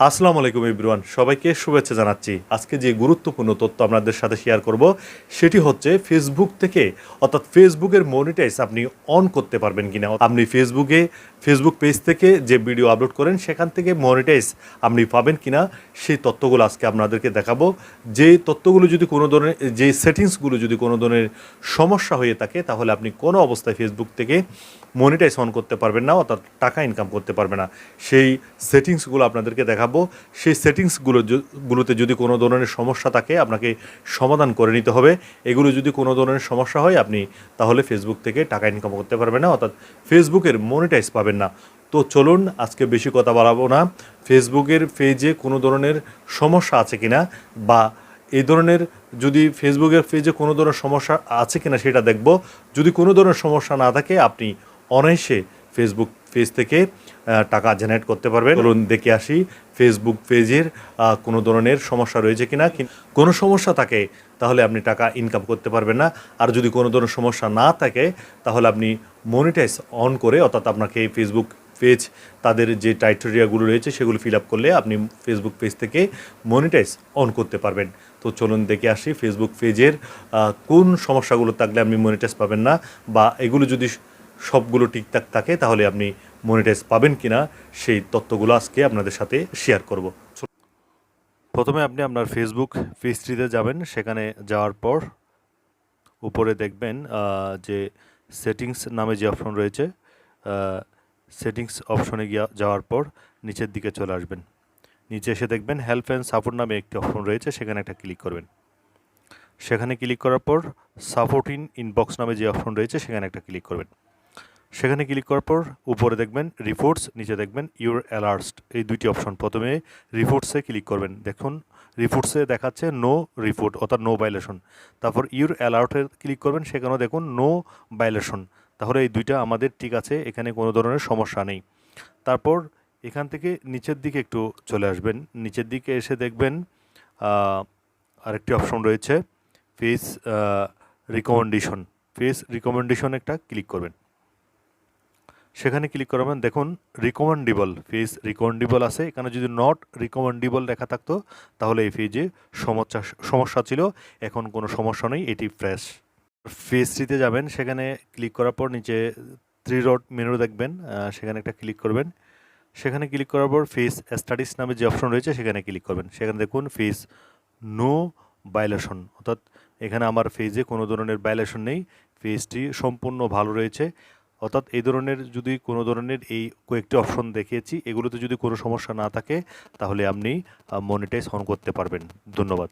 আসসালামু আলাইকুম ইব্রুয়ান সবাইকে শুভেচ্ছা জানাচ্ছি। আজকে যে গুরুত্বপূর্ণ তথ্য আপনাদের সাথে শেয়ার করব, সেটি হচ্ছে ফেসবুক থেকে, অর্থাৎ ফেসবুকের মনিটাইজ আপনি অন করতে পারবেন কিনা। আপনি ফেসবুকে ফেসবুক পেজ থেকে যে ভিডিও আপলোড করেন, সেখান থেকে মনিটাইজ আপনি পাবেন কিনা, সেই তথ্যগুলো আজকে আপনাদেরকে দেখাবো। যে তথ্যগুলো যদি কোনো ধরনের, যে সেটিংসগুলো যদি কোনো ধরনের সমস্যা হয়ে থাকে, তাহলে আপনি কোনো অবস্থায় ফেসবুক থেকে মনিটাইজ অন করতে পারবেন না, অর্থাৎ টাকা ইনকাম করতে পারবে না। সেই সেটিংসগুলো আপনাদেরকে দেখাবো। সেই সেটিংসগুলো গুলোতে যদি কোনো ধরনের সমস্যা থাকে, আপনাকে সমাধান করে নিতে হবে। এগুলো যদি কোনো ধরনের সমস্যা হয়, আপনি তাহলে ফেসবুক থেকে টাকা ইনকাম করতে পারবেন না, অর্থাৎ ফেসবুকের মনিটাইজ পাবেন না। তো চলুন, আজকে বেশি কথা বাড়াবো না। ফেসবুকের পেজে কোনো ধরনের সমস্যা আছে কি না বা এই ধরনের যদি ফেসবুকের পেজে কোনো ধরনের সমস্যা আছে কিনা, সেটা দেখব। যদি কোনো ধরনের সমস্যা না থাকে, আপনি অনায়াসে ফেসবুক পেজ থেকে টাকা জেনারেট করতে পারবেন। চলুন দেখে আসি ফেসবুক পেজের কোনো ধরনের সমস্যা রয়েছে কিনা। কোনো সমস্যা থাকে তাহলে আপনি টাকা ইনকাম করতে পারবেন না। আর যদি কোনো ধরনের সমস্যা না থাকে তাহলে আপনি মনিটাইজ অন করে অর্থাৎ আপনাকে ফেসবুক পেজ তাদের যে টাইটেরিয়াগুলো রয়েছে সেগুলো ফিল আপ করলে আপনি ফেসবুক পেজ থেকে মনিটাইজ অন করতে পারবেন। তো চলুন দেখে আসি ফেসবুক পেজের কোন সমস্যাগুলো থাকলে আপনি মনিটাইজ পাবেন না বা এগুলো যদি সবগুলো ঠিকঠাক থাকে, তাহলে আপনি মনিটাইজ পাবেন কিনা সেই তথ্যগুলো আজকে আপনাদের সাথে শেয়ার করব। প্রথমে আপনি আপনার ফেসবুক পেজটিতে যাবেন, সেখানে যাওয়ার পর উপরে দেখবেন যে সেটিংস নামে যে অপশন রয়েছে সেটিংস অপশনে গিয়া যাওয়ার পর নিচের দিকে চলে আসবেন। নিচে এসে দেখবেন হেল্প অ্যান্ড সাপোর্ট নামে একটি অপশন রয়েছে, সেখানে একটা ক্লিক করবেন। সেখানে ক্লিক করার পর সাপোর্ট ইন ইনবক্স নামে যে অপশন রয়েছে, সেখানে একটা ক্লিক করবেন। সেখানে ক্লিক করার পর উপরে দেখবেন রিপোর্টস নিচে দেখবেন ইউর অ্যালার্টস এই দুইটি অপশন প্রথমে রিপোর্টসে ক্লিক করবেন। দেখুন রিপোর্টসে দেখাচ্ছে নো রিপোর্ট অর্থাৎ নো ভাইলেশন তারপর ইউর অ্যালার্টে ক্লিক করবেন, সেখানেও দেখুন নো ভাইলেশন তাহলে এই দুইটা আমাদের ঠিক আছে, এখানে কোনো ধরনের সমস্যা নেই। তারপর এখান থেকে নিচের দিকে একটু চলে আসবেন। নিচের দিকে এসে দেখবেন আরেকটি অপশন রয়েছে ফেস রিকমেন্ডেশন ফেস রিকমেন্ডেশন একটা ক্লিক করবেন। সেখানে ক্লিক করবেন দেখুন রিকমেন্ডেবল ফেজ রিকমেন্ডেবল আছে। এখানে যদি নট রিকমেন্ডেবল লেখা থাকতো, তাহলে এই ফেজে সমস্যা সমস্যা ছিল। এখন কোনো সমস্যা নেই, এটি ফ্রেশ ফেজটিতে যাবেন, সেখানে ক্লিক করার পর নিচে থ্রি রড মেনু দেখবেন সেখানে একটা ক্লিক করবেন। সেখানে ক্লিক করার পর ফেস স্টাডিস নামে যে অপশন রয়েছে, সেখানে ক্লিক করবেন। সেখানে দেখুন ফেস নো ভাইলেশন অর্থাৎ এখানে আমার ফেজে কোনো ধরনের ভাইলেশন নেই। ফেজটি সম্পূর্ণ ভালো রয়েছে। অর্থাৎ এই ধরনের যদি কোনো ধরনের এই কয়েকটি অপশন দেখিয়েছি, এগুলোতে যদি কোনো সমস্যা না থাকে, তাহলে আপনি মনিটাইজ অন করতে পারবেন। ধন্যবাদ।